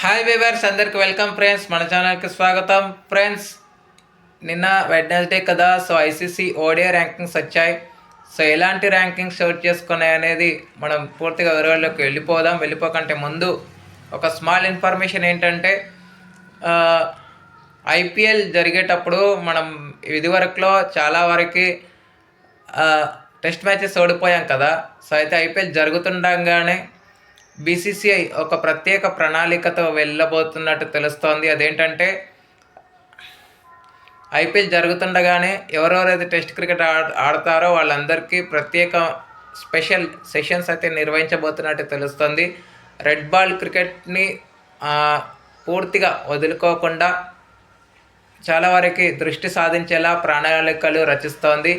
Hi viewers అందరికి welcome friends మన ఛానల్కి స్వాగతం. ఫ్రెండ్స్ నిన్న వెడ్నెస్డే కదా సో ఐసీసీ ఓడియా ర్యాంకింగ్స్ వచ్చాయి. సో ఎలాంటి ర్యాంకింగ్స్ షోట్ చేసుకున్నాయి అనేది మనం పూర్తిగా వివరాల్లోకి వెళ్ళిపోదాం. వెళ్ళిపోకంటే ముందు ఒక స్మాల్ ఇన్ఫర్మేషన్ ఏంటంటే ఐపీఎల్ జరిగేటప్పుడు మనం ఇదివరకులో చాలా వరకు టెస్ట్ మ్యాచెస్ ఓడిపోయాం కదా. సో అయితే ఐపీఎల్ జరుగుతుండగానే బీసీసీఐ ఒక ప్రత్యేక ప్రణాళికతో వెళ్ళబోతున్నట్టు తెలుస్తోంది. అదేంటంటే ఐపీఎల్ జరుగుతుండగానే ఎవరెవరైతే టెస్ట్ క్రికెట్ ఆడ ఆడతారో వాళ్ళందరికీ ప్రత్యేక స్పెషల్ సెషన్స్ అయితే నిర్వహించబోతున్నట్టు తెలుస్తుంది. రెడ్ బాల్ క్రికెట్ని పూర్తిగా వదులుకోకుండా చాలా వరకు దృష్టి సాధించేలా ప్రణాళికలు రచిస్తోంది.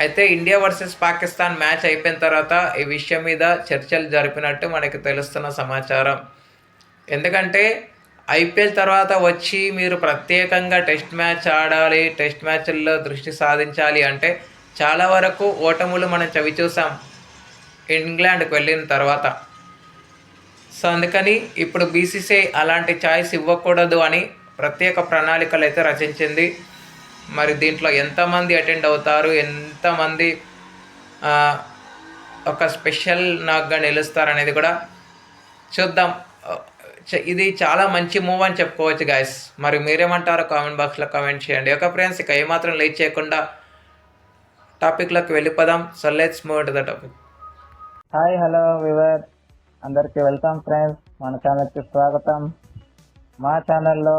అయితే ఇండియా వర్సెస్ పాకిస్తాన్ మ్యాచ్ అయిపోయిన తర్వాత ఈ విషయం మీద చర్చలు జరిపినట్టు మనకి తెలుస్తున్న సమాచారం. ఎందుకంటే ఐపీఎల్ తర్వాత వచ్చి మీరు ప్రత్యేకంగా టెస్ట్ మ్యాచ్ ఆడాలి టెస్ట్ మ్యాచ్ల్లో దృష్టి సాధించాలి అంటే చాలా వరకు ఓటములు మనం చవి చూసాం ఇంగ్లాండ్కి వెళ్ళిన తర్వాత. సో అందుకని ఇప్పుడు బీసీసీఐ అలాంటి ఛాయిస్ ఇవ్వకూడదు అని ప్రత్యేక ప్రణాళికలు అయితే రచించింది మరి దీంట్లో ఎంతమంది అటెండ్ అవుతారు? ఎంతమంది ఒక స్పెషల్ నాగ్గా నిలుస్తారు అనేది కూడా చూద్దాం. ఇది చాలా మంచి మూవ్ అని చెప్పుకోవచ్చు గాయస్ మరి మీరేమంటారో కామెంట్ బాక్స్లో కామెంట్ చేయండి. ఒక ఫ్రెండ్స్ ఇక ఏమాత్రం లేట్ చేయకుండా టాపిక్లోకి వెళ్ళిపోదాం. So let's move to the topic hi hello viewer అందరికీ వెల్కమ్ ఫ్రెండ్స్ మన ఛానల్కి స్వాగతం. మా ఛానల్లో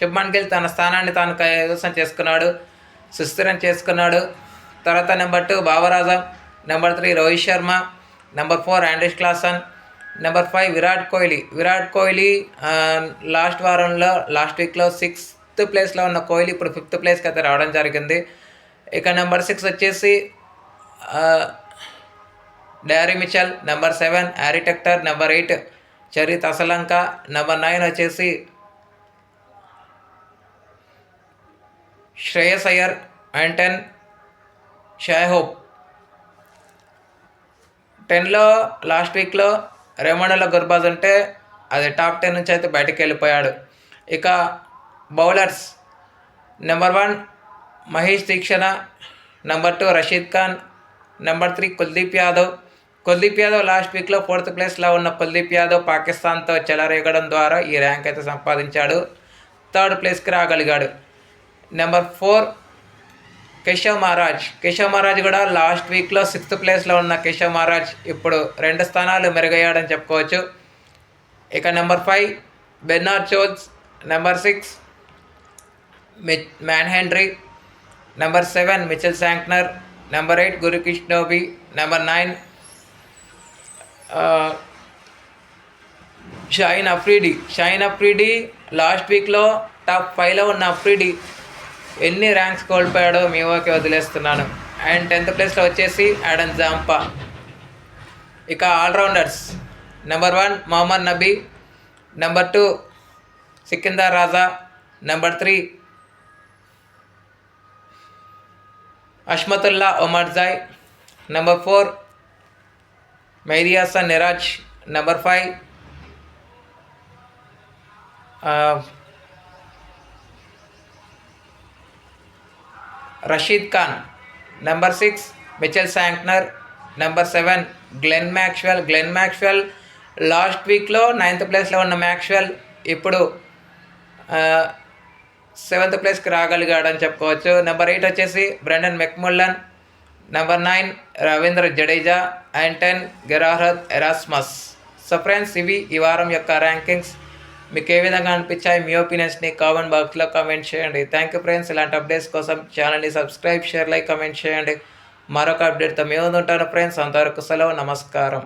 శుభ్మన్ గిల్ తన స్థానాన్ని తాను కైవసం చేసుకున్నాడు. సుస్థిరం చేసుకున్నాడు. తర్వాత number two Babar Azam number three Rohit Sharma. Number four Heinrich Klaasen. Number five Virat Kohli. Virat Kohli last వారంలో లాస్ట్ వీక్లో సిక్స్త్ ప్లేస్లో ఉన్న కోహ్లీ ఇప్పుడు ఫిఫ్త్ ప్లేస్కి అయితే రావడం జరిగింది. ఇక నెంబర్ సిక్స్ వచ్చేసి ఆ, Daryl Mitchell. Number seven Harry Tector number eight Charith Asalanka. Number nine వచ్చేసి Shreyas Iyer and ten Shai Hope టెన్లో లాస్ట్ వీక్లో రెమండల గుర్బాజ్ ఉంటే అది టాప్ టెన్ నుంచి అయితే బయటికి వెళ్ళిపోయాడు. ఇక bowlers number one Maheesh Theekshana number two Rashid Khan number three Kuldeep Yadav. Kuldeep Yadav last వీక్లో ఫోర్త్ ప్లేస్లో ఉన్న కుల్దీప్ యాదవ్ పాకిస్తాన్తో చెలరేగడం ద్వారా ఈ ర్యాంక్ అయితే సంపాదించాడు. థర్డ్ ప్లేస్కి రాగలిగాడు. Number four Keshav Maharaj. Keshav Maharaj కూడా లాస్ట్ వీక్లో సిక్స్త్ ప్లేస్లో ఉన్న కేశవ్ మహారాజ్ ఇప్పుడు రెండు స్థానాలు మెరుగయ్యాడని చెప్పుకోవచ్చు. ఇక number five Bernard Scholtz number six మి- Matt Henry. Number seven Mitchell Santner. Number eight గురుకిష్ణోబి number nine Shaheen Afridi. Shaheen Afridi last వీక్లో టాప్ ఫైవ్లో ఉన్న అఫ్రీడి. ఎన్ని ర్యాంక్స్ కోల్పోయాడో మీ ఓకే వదిలేస్తున్నాను. అండ్ టెన్త్ ప్లేస్లో వచ్చేసి యాడన్ జాంపా. ఇక allrounders. Number one Mohammad Nabi. Number two Sikandar Raza. Number three Azmatullah Omarzai number four Mehidy Miraz. Number five Rashid Khan number six Mitchell Santner number seven Glenn Maxwell Glenn Maxwell last వీక్లో ninth ప్లేస్లో ఉన్న Maxwell ఇప్పుడు seventh ప్లేస్కి రాగలిగాడని చెప్పుకోవచ్చు. Number eight వచ్చేసి Brandon McMullen number nine Ravindra Jadeja and ten Gerhard Erasmus so friends ఇవి ఈ వారం యొక్క ర్యాంకింగ్స్ మీకు ఏ విధంగా అనిపించాయి మీ ఒపీనియన్స్ని కామెంట్ బాక్స్లో కామెంట్ చేయండి. థ్యాంక్ యూ ఫ్రెండ్స్ ఇలాంటి అప్డేట్స్ కోసం ఛానల్ని సబ్స్క్రైబ్ షేర్ లైక్ కామెంట్ చేయండి. మరొక అప్డేట్తో మేము ఉంటాను ఫ్రెండ్స్ అంతవరకు సెలవు. నమస్కారం.